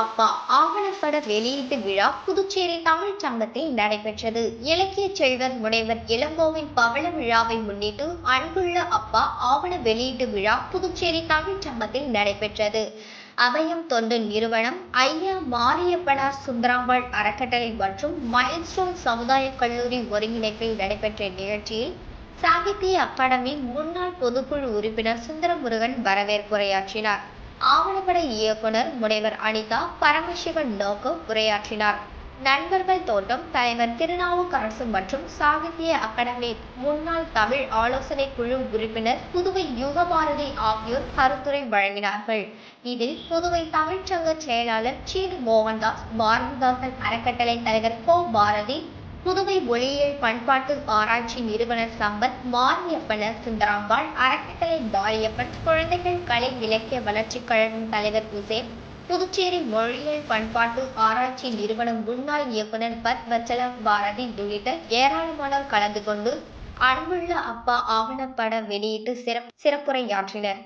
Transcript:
அப்பா ஆவணப்பட வெளியீட்டு விழா புதுச்சேரி தமிழ்ச் சங்கத்தில் நடைபெற்றது. இலக்கிய செல்வர் முனைவர் இளங்கோவின் பவள விழாவை முன்னிட்டு அன்புள்ள அப்பா ஆவண வெளியீட்டு விழா புதுச்சேரி தமிழ் சங்கத்தில் நடைபெற்றது. அபயம் தொண்டு நிறுவனம் ஐயா மாரியப்பனா சுந்தராம்பாள் அறக்கட்டளை மற்றும் மைல்ஸ்டோன் சமுதாய கல்லூரி ஒருங்கிணைப்பில் நடைபெற்ற நிகழ்ச்சியில் சாகித்ய அகாடமி முன்னாள் பொதுக்குழு உறுப்பினர் சுந்தரமுருகன் வரவேற்புரையாற்றினார். ஆவணப்பட இயக்குனர் முனைவர் அனிதா பரமசிவன் நோக்கு உரையாற்றினார். நண்பர்கள் தோட்டம் தலைவர் திருநாவுக்கரசு மற்றும் சாகித்ய அகாடமி முன்னாள் தமிழ் ஆலோசனை குழு உறுப்பினர் புதுவை யுகபாரதி ஆகியோர் கருத்துரை வழங்கினார்கள். இதில் புதுவை தமிழ்ச்சங்க செயலாளர் சீனு மோகன்தாஸ் பாரதிதாசன் அறக்கட்டளை தலைவர் கோ பாரதி புதுவை ஒளியியல் பண்பாட்டு ஆராய்ச்சி நிறுவனர் சம்பத் மாரியப்பனர் சுந்தராம்பாள் அறக்கட்டளை பாரியப்பன் குழந்தைகள் கலை இலக்கிய வளர்ச்சிக் கழகம் தலைவர் உசேன் புதுச்சேரி மொழியியல் பண்பாட்டு ஆராய்ச்சி நிறுவனம் முன்னாள் இயக்குனர் பத் வச்சல பாரதி உள்ளிட்ட ஏராளமானோர் கலந்து கொண்டு அன்புள்ள அப்பா ஆவணப்பட வெளியிட்டு சிறப் சிறப்புரையாற்றினர்.